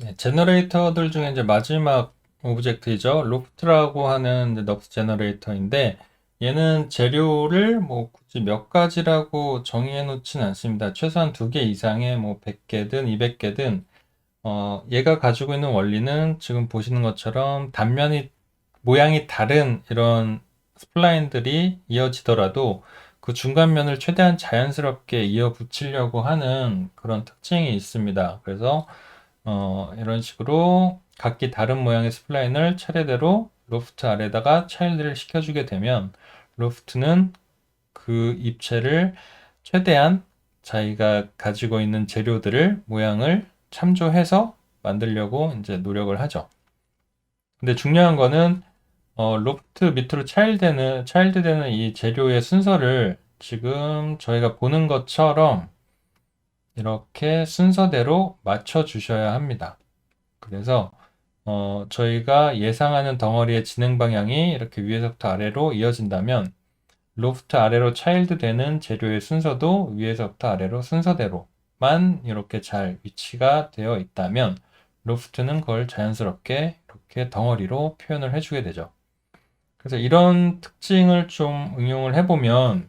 네, 제너레이터들 중에 이제 마지막 오브젝트이죠. 로프트라고 하는 넙스 제너레이터인데 얘는 재료를 뭐 굳이 몇 가지라고 정의해 놓진 않습니다. 최소한 두 개 이상의 뭐 100개든 200개든 어, 얘가 가지고 있는 원리는 지금 보시는 것처럼 단면이 모양이 다른 이런 스플라인들이 이어지더라도 그 중간면을 최대한 자연스럽게 이어 붙이려고 하는 그런 특징이 있습니다. 그래서 어, 이런 식으로 각기 다른 모양의 스플라인을 차례대로 로프트 아래다가 차일드를 시켜주게 되면 로프트는 그 입체를 최대한 자기가 가지고 있는 재료들을 모양을 참조해서 만들려고 이제 노력을 하죠. 근데 중요한 거는 어, 로프트 밑으로 차일드되는 차일드되는 이 재료의 순서를 지금 저희가 보는 것처럼 이렇게 순서대로 맞춰 주셔야 합니다. 그래서 어, 저희가 예상하는 덩어리의 진행 방향이 이렇게 위에서부터 아래로 이어진다면 로프트 아래로 차일드 되는 재료의 순서도 위에서부터 아래로 순서대로만 이렇게 잘 위치가 되어 있다면 로프트는 그걸 자연스럽게 이렇게 덩어리로 표현을 해주게 되죠. 그래서 이런 특징을 좀 응용을 해보면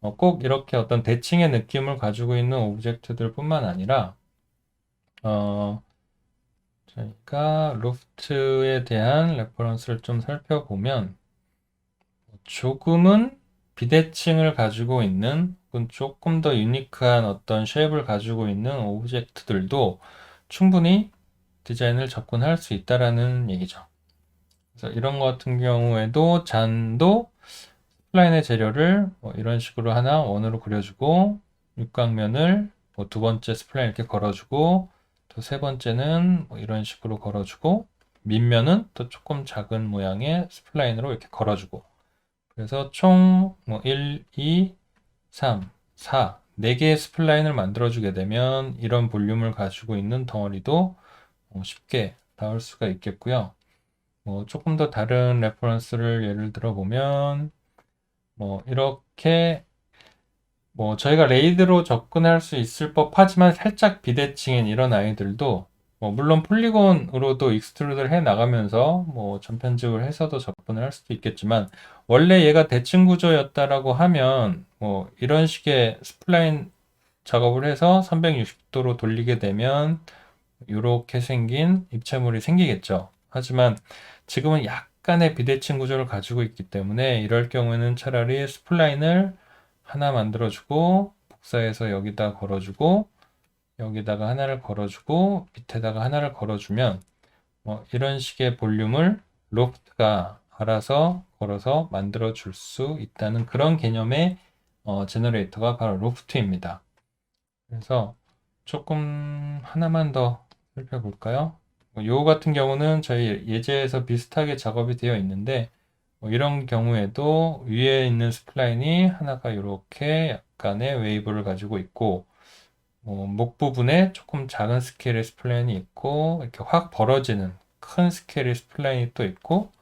어, 꼭 이렇게 어떤 대칭의 느낌을 가지고 있는 오브젝트들 뿐만 아니라 어, 저희가 로프트에 대한 레퍼런스를 좀 살펴보면 조금은 비대칭을 가지고 있는 혹은 조금 더 유니크한 어떤 쉐입을 가지고 있는 오브젝트들도 충분히 디자인을 접근할 수 있다라는 얘기죠. 그래서 이런 것 같은 경우에도 잔도 플라인의 재료를 뭐 이런 식으로 하나 원으로 그려주고 육각면을 뭐 두 번째 스플라인 이렇게 걸어주고 또 세 번째는 뭐 이런 식으로 걸어주고 밑면은 또 조금 작은 모양의 스플라인으로 이렇게 걸어주고 그래서 총 뭐 1, 2, 3, 4, 4개의 스플라인을 만들어주게 되면 이런 볼륨을 가지고 있는 덩어리도 뭐 쉽게 나올 수가 있겠고요. 뭐 조금 더 다른 레퍼런스를 예를 들어 보면 뭐 이렇게 뭐 저희가 레이드로 접근할 수 있을 법하지만 살짝 비대칭인 이런 아이들도 뭐 물론 폴리곤으로도 익스트루드를 해 나가면서 뭐 전편집을 해서도 접근을 할 수도 있겠지만 원래 얘가 대칭 구조였다라고 하면 뭐 이런 식의 스플라인 작업을 해서 360도로 돌리게 되면 이렇게 생긴 입체물이 생기겠죠. 하지만 지금은 약간의 비대칭 구조를 가지고 있기 때문에 이럴 경우에는 차라리 스플라인을 하나 만들어주고 복사해서 여기다 걸어주고 여기다가 하나를 걸어주고 밑에다가 하나를 걸어주면 뭐 이런 식의 볼륨을 로프트가 알아서 걸어서 만들어 줄 수 있다는 그런 개념의 어, 제너레이터가 바로 로프트입니다. 그래서 조금 하나만 더 살펴볼까요? 뭐요 같은 경우는 저희 예제에서 비슷하게 작업이 되어 있는데 뭐 이런 경우에도 위에 있는 스플라인이 하나가 이렇게 약간의 웨이브를 가지고 있고 뭐 목 부분에 조금 작은 스케일의 스플라인이 있고 이렇게 확 벌어지는 큰 스케일의 스플라인이 또 있고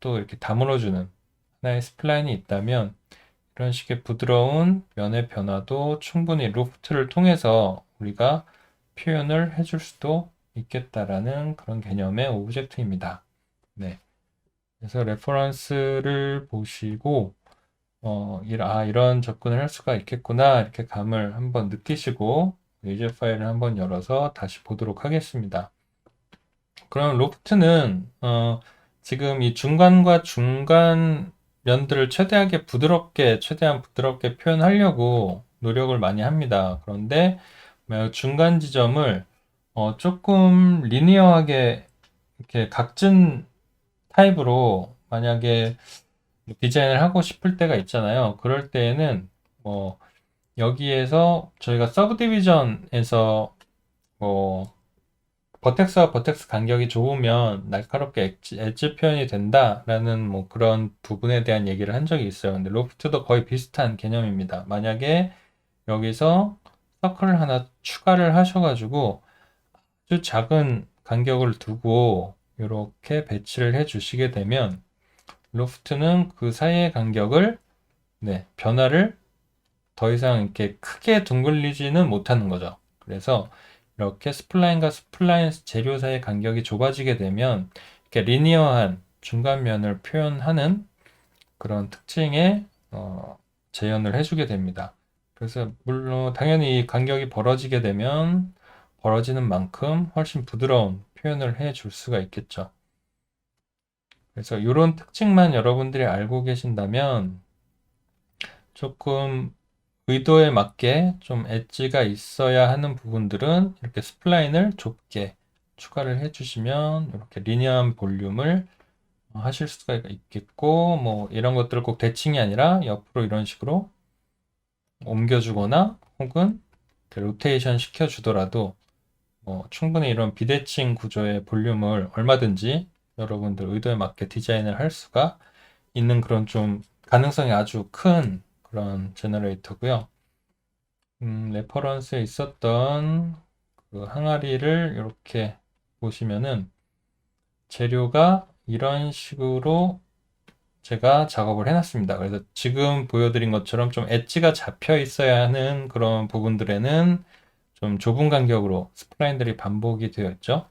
또 이렇게 다물어주는 하나의 스플라인이 있다면 이런 식의 부드러운 면의 변화도 충분히 루프트를 통해서 우리가 표현을 해줄 수도 있겠다라는 그런 개념의 오브젝트입니다. 네. 그래서 레퍼런스를 보시고 어, 아, 이런 접근을 할 수가 있겠구나 이렇게 감을 한번 느끼시고 예제 파일을 한번 열어서 다시 보도록 하겠습니다. 그럼 로프트는 어, 지금 이 중간과 중간 면들을 최대하게 부드럽게 최대한 부드럽게 표현하려고 노력을 많이 합니다. 그런데 중간 지점을 어, 조금 리니어하게 이렇게 각진 타입으로 만약에 디자인을 하고 싶을 때가 있잖아요. 그럴 때에는 뭐 여기에서 저희가 서브 디비전에서 뭐 버텍스와 버텍스 간격이 좁으면 날카롭게 엣지, 엣지 표현이 된다라는 뭐 그런 부분에 대한 얘기를 한 적이 있어요. 근데 로프트도 거의 비슷한 개념입니다. 만약에 여기서 서클을 하나 추가를 하셔가지고 아주 작은 간격을 두고 이렇게 배치를 해 주시게 되면 로프트는 그 사이의 간격을 네, 변화를 더 이상 이렇게 크게 둥글리지는 못하는 거죠. 그래서 이렇게 스플라인과 스플라인 재료 사이의 간격이 좁아지게 되면 이렇게 리니어한 중간면을 표현하는 그런 특징의 어, 재현을 해주게 됩니다. 그래서 물론 당연히 이 간격이 벌어지게 되면 벌어지는 만큼 훨씬 부드러운 표현을 해 줄 수가 있겠죠. 그래서 이런 특징만 여러분들이 알고 계신다면 조금 의도에 맞게 좀 엣지가 있어야 하는 부분들은 이렇게 스플라인을 좁게 추가를 해주시면 이렇게 리니어한 볼륨을 하실 수가 있겠고 뭐 이런 것들을 꼭 대칭이 아니라 옆으로 이런 식으로 옮겨주거나 혹은 로테이션 시켜주더라도 뭐 충분히 이런 비대칭 구조의 볼륨을 얼마든지 여러분들 의도에 맞게 디자인을 할 수가 있는 그런 좀 가능성이 아주 큰 그런 제너레이터고요. 음, 레퍼런스에 있었던 그 항아리를 이렇게 보시면은 재료가 이런 식으로 제가 작업을 해놨습니다. 그래서 지금 보여드린 것처럼 좀 엣지가 잡혀 있어야 하는 그런 부분들에는 좀 좁은 간격으로 스프라인들이 반복이 되어 있죠.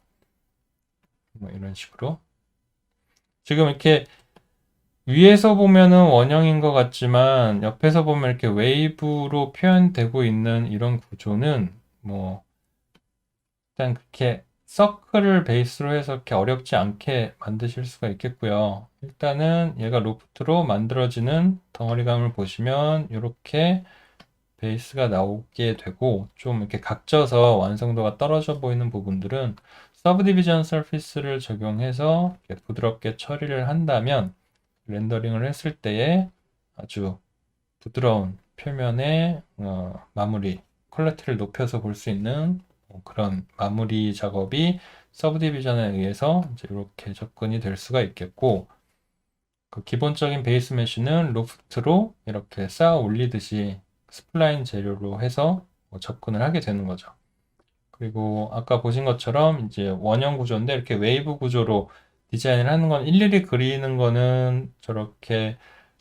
뭐 이런 식으로. 지금 이렇게 위에서 보면은 원형인 것 같지만 옆에서 보면 이렇게 웨이브로 표현되고 있는 이런 구조는 뭐 일단 그렇게 서클을 베이스로 해서 이렇게 어렵지 않게 만드실 수가 있겠고요. 일단은 얘가 로프트로 만들어지는 덩어리감을 보시면 이렇게 베이스가 나오게 되고 좀 이렇게 각져서 완성도가 떨어져 보이는 부분들은 서브디비전 서피스를 적용해서 부드럽게 처리를 한다면 렌더링을 했을 때에 아주 부드러운 표면의 어, 마무리 퀄리티를 높여서 볼 수 있는 뭐 그런 마무리 작업이 서브디비전에 의해서 이렇게 접근이 될 수가 있겠고 그 기본적인 베이스 메쉬는 로프트로 이렇게 쌓아 올리듯이 스플라인 재료로 해서 뭐 접근을 하게 되는 거죠. 그리고 아까 보신 것처럼 이제 원형 구조인데 이렇게 웨이브 구조로 디자인을 하는 건 일일이 그리는 거는 저렇게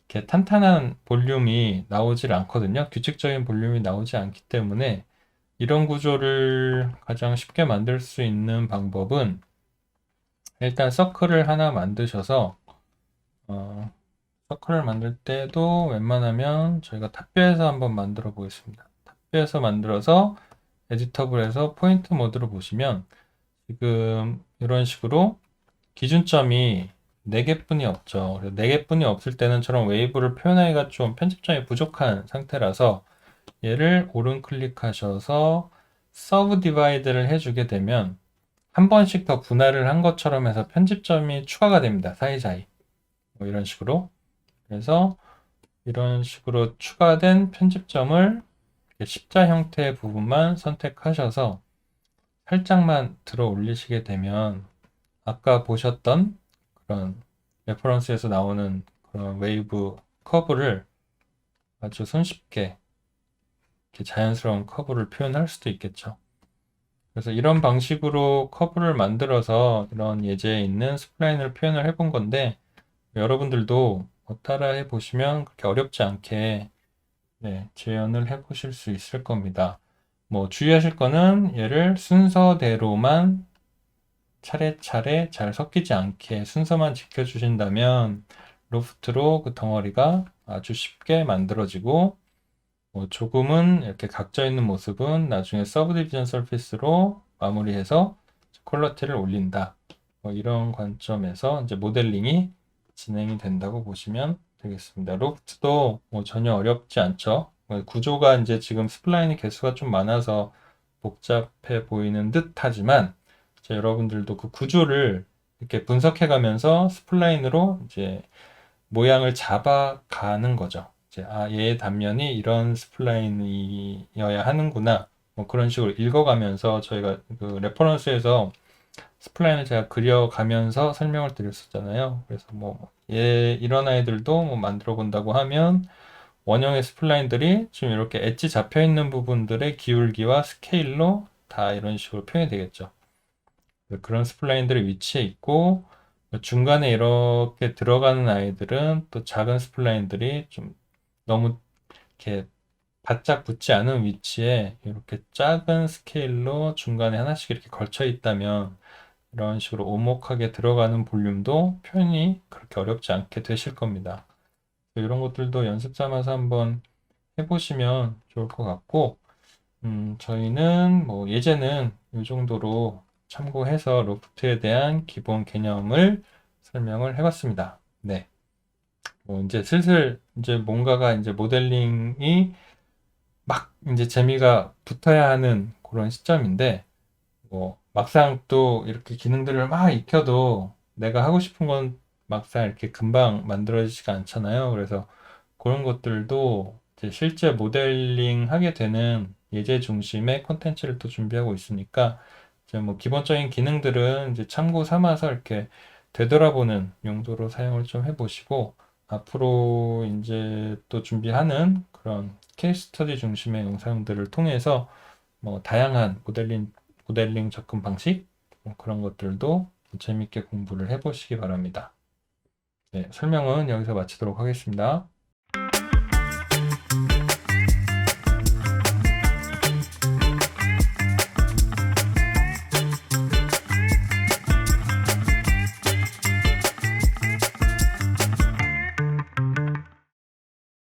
이렇게 탄탄한 볼륨이 나오질 않거든요. 규칙적인 볼륨이 나오지 않기 때문에 이런 구조를 가장 쉽게 만들 수 있는 방법은 일단 서클을 하나 만드셔서 어, 서클을 만들 때도 웬만하면 저희가 탑뷰에서 한번 만들어 보겠습니다. 탑뷰에서 만들어서 에디터블에서 포인트 모드로 보시면 지금 이런 식으로 기준점이 4개뿐이 없죠. 4개뿐이 없을 때는 저런 웨이브를 표현하기가 좀 편집점이 부족한 상태라서 얘를 오른 클릭하셔서 서브 디바이드를 해주게 되면 한 번씩 더 분할을 한 것처럼 해서 편집점이 추가가 됩니다. 사이사이. 뭐 이런 식으로. 그래서 이런 식으로 추가된 편집점을 십자 형태의 부분만 선택하셔서 살짝만 들어 올리시게 되면 아까 보셨던 그런 레퍼런스에서 나오는 그런 웨이브 커브를 아주 손쉽게 이렇게 자연스러운 커브를 표현할 수도 있겠죠. 그래서 이런 방식으로 커브를 만들어서 이런 예제에 있는 스플라인을 표현을 해본 건데 여러분들도 뭐 따라해 보시면 그렇게 어렵지 않게 네, 재현을 해 보실 수 있을 겁니다. 뭐 주의하실 거는 얘를 순서대로만 차례차례 잘 섞이지 않게 순서만 지켜주신다면 로프트로 그 덩어리가 아주 쉽게 만들어지고 뭐 조금은 이렇게 각져 있는 모습은 나중에 서브디비전 서피스로 마무리해서 퀄러티를 올린다. 뭐 이런 관점에서 이제 모델링이 진행이 된다고 보시면 되겠습니다. 로프트도 뭐 전혀 어렵지 않죠. 뭐 구조가 이제 지금 스플라인이 개수가 좀 많아서 복잡해 보이는 듯 하지만 여러분들도 그 구조를 이렇게 분석해 가면서 스플라인으로 이제 모양을 잡아가는 거죠. 이제 아, 얘의 단면이 이런 스플라인이어야 하는구나. 뭐 그런 식으로 읽어가면서 저희가 그 레퍼런스에서 스플라인을 제가 그려가면서 설명을 드렸었잖아요. 그래서 뭐, 얘, 이런 아이들도 뭐 만들어 본다고 하면 원형의 스플라인들이 지금 이렇게 엣지 잡혀 있는 부분들의 기울기와 스케일로 다 이런 식으로 표현이 되겠죠. 그런 스플라인들이 위치해 있고 중간에 이렇게 들어가는 아이들은 또 작은 스플라인들이 좀 너무 이렇게 바짝 붙지 않은 위치에 이렇게 작은 스케일로 중간에 하나씩 이렇게 걸쳐 있다면 이런 식으로 오목하게 들어가는 볼륨도 표현이 그렇게 어렵지 않게 되실 겁니다. 이런 것들도 연습 삼아서 한번 해보시면 좋을 것 같고, 음, 저희는 뭐 예제는 이 정도로 참고해서 로프트에 대한 기본 개념을 설명을 해봤습니다. 네. 뭐 이제 슬슬 이제 뭔가가 이제 모델링이 막 이제 재미가 붙어야 하는 그런 시점인데, 뭐 막상 또 이렇게 기능들을 막 익혀도 내가 하고 싶은 건 막상 이렇게 금방 만들어지지가 않잖아요. 그래서 그런 것들도 실제 모델링 하게 되는 예제 중심의 콘텐츠를 또 준비하고 있으니까 이제 뭐 기본적인 기능들은 이제 참고 삼아서 이렇게 되돌아보는 용도로 사용을 좀 해보시고 앞으로 이제 또 준비하는 그런 케이스 스터디 중심의 영상들을 통해서 뭐 다양한 모델링 모델링 접근 방식 뭐 그런 것들도 재밌게 공부를 해보시기 바랍니다. 네, 설명은 여기서 마치도록 하겠습니다.